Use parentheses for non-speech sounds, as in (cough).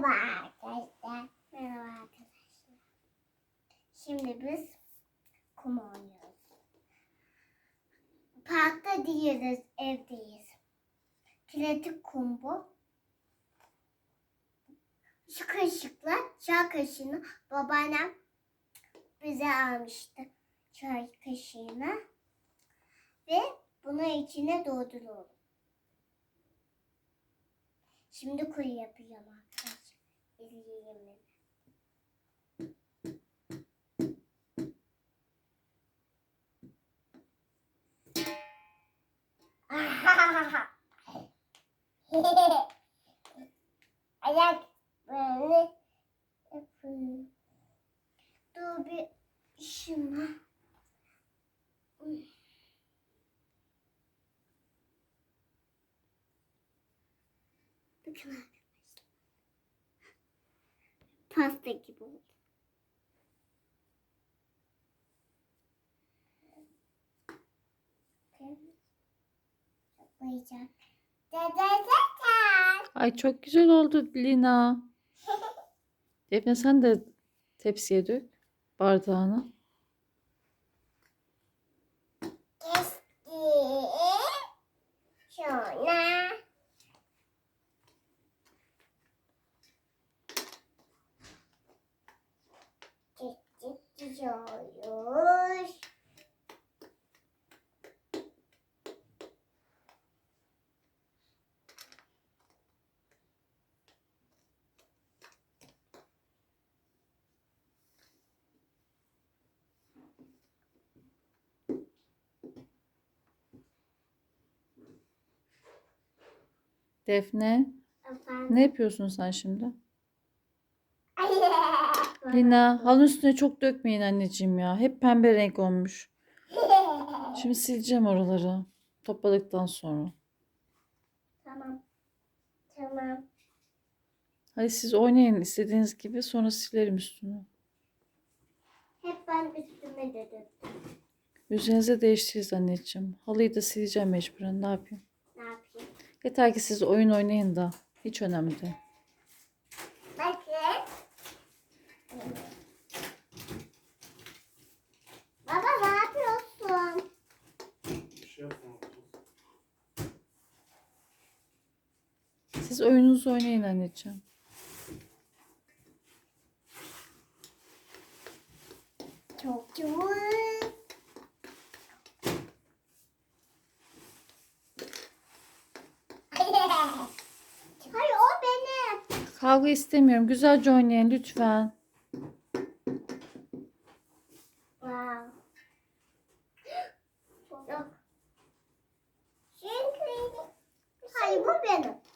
Merhaba arkadaşlar. Merhaba arkadaşlar. Şimdi biz kum oynuyoruz. Parkta değiliz, evdeyiz. Kinetik kum bu. Şu çay kaşığını babaannem bize almıştı. Çay kaşığını. Ve bunu içine dolduruyorum. Şimdi kuru yapacağım İzleyin beni. (laughs) Ayak böyle yapıyorum. Dur bir şuna. Bakın arkadaşlar. Pasta gibi oldu. Ay çok güzel oldu Lina. (laughs) Defne sen de tepsiye dök bardağını. Kesti. Sonra. Diyoruz. Defne Efendim. ne yapıyorsun sen şimdi? Lina halının üstüne çok dökmeyin anneciğim ya. Hep pembe renk olmuş. (laughs) Şimdi sileceğim oraları. Topladıktan sonra. Tamam. Tamam. Hadi siz oynayın istediğiniz gibi sonra silerim üstünü. Hep ben üstüme de döktüm. Üzerinize değiştiririz anneciğim. Halıyı da sileceğim mecburen. Ne yapayım? Ne yapayım? Yeter ki siz oyun oynayın da. Hiç önemli değil. Bakın. Baba ne yapıyorsun? Bir şey yapmadım. Siz oyununuzu oynayın anneciğim. Çok güzel. (laughs) Hayır o benim. Kavga istemiyorum. Güzelce oynayın lütfen. Wow. (gasps) Hayır bu benim.